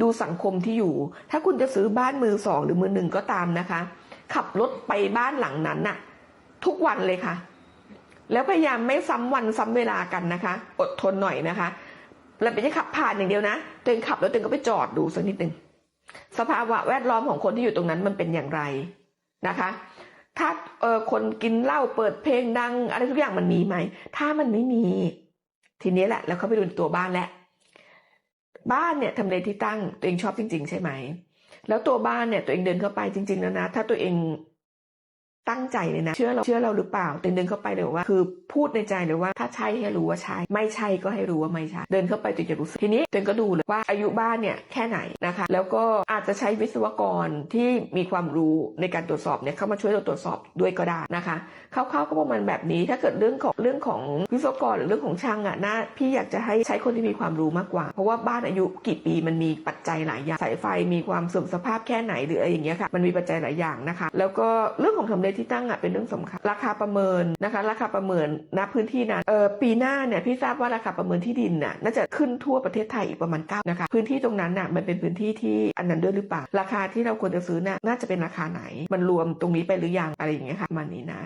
ดูสังคมที่อยู่ ถ้าคุณจะซื้อบ้านมือสองหรือมือหนึ่งก็ตามนะคะ ขับรถไปบ้านหลังนั้นน่ะ ทุกวันเลยค่ะ แล้วพยายามไม่ซ้ำวันซ้ำเวลากันนะคะ อดทนหน่อยนะคะแล้วไม่ใช่ขับผ่านอย่างเดียวนะตัวเองขับแล้วตัวเองก็ไปจอดดูสักนิดหนึ่งสภาวะแวดล้อมของคนที่อยู่ตรงนั้นมันเป็นอย่างไรนะคะ ถ้าเออคนกินเหล้าเปิดเพลงดัง อะไรทุกอย่างมันมีไหม ถ้ามันไม่มี ทีนี้แหละ แล้วเขาไปดูในตัวบ้านแล้ว บ้านเนี่ยทำเลที่ตั้งตัวเองชอบจริง ๆ ใช่ไหม แล้วตัวบ้านเนี่ยตัวเองเดินเข้าไปจริง ๆ แล้วนะ ถ้าตัวเอง ตั้งใจเลยนะ เชื่อเราเชื่อเราหรือเปล่าตัวเองเดินเข้าไปเลยว่า คือพูดในใจเลยว่าถ้าใช่ให้รู้ว่าใช่ ไม่ใช่ก็ให้รู้ว่าไม่ใช่ เดินเข้าไปตัวจะรู้สึกทีนี้ตัวเองก็ดูเลยว่าอายุบ้านเนี่ยแค่ไหนนะคะ แล้วก็อาจจะใช้วิศวกรที่มีความรู้ในการตรวจสอบเนี่ยเข้ามาช่วยเราตรวจสอบด้วยก็ได้นะคะคร่าวๆก็ประมาณแบบนี้ ถ้าเกิดเรื่องของเรื่องของวิศวกรหรือเรื่องของช่างอะนะพี่อยากจะให้ใช้คนที่มีความรู้มากกว่า เพราะว่าบ้านอายุกี่ปีมันมีปัจจัยหลายอย่างสายไฟมีความเสื่อมสภาพแค่ไหนหรืออะไรอย่างเงี้ยค่ะมันมีปัจจัยหลายอย่างนะคะ แล้วก็เรื่องของทำเลที่ตั้งอะเป็นเรื่องสำคัญ ราคาประเมินนะคะ ราคาประเมินณพื้นที่นั้นเออปีหน้าเนี่ยพี่ทราบว่าราคาประเมินที่ดินน่ะน่าจะขึ้นทั่วประเทศไทยอีกประมาณเก้านะคะพื้นที่ตรงนั้นน่ะมันเป็นพื้นที่ที่อันนั้นด้วยหรือเปล่าราคาที่เราควรจะซื้อน่ะน่าจะเป็นราคาไหน มันรวมตรงนี้ไปหรือยังอะไรอย่างเงี้ยค่ะมานี้นะ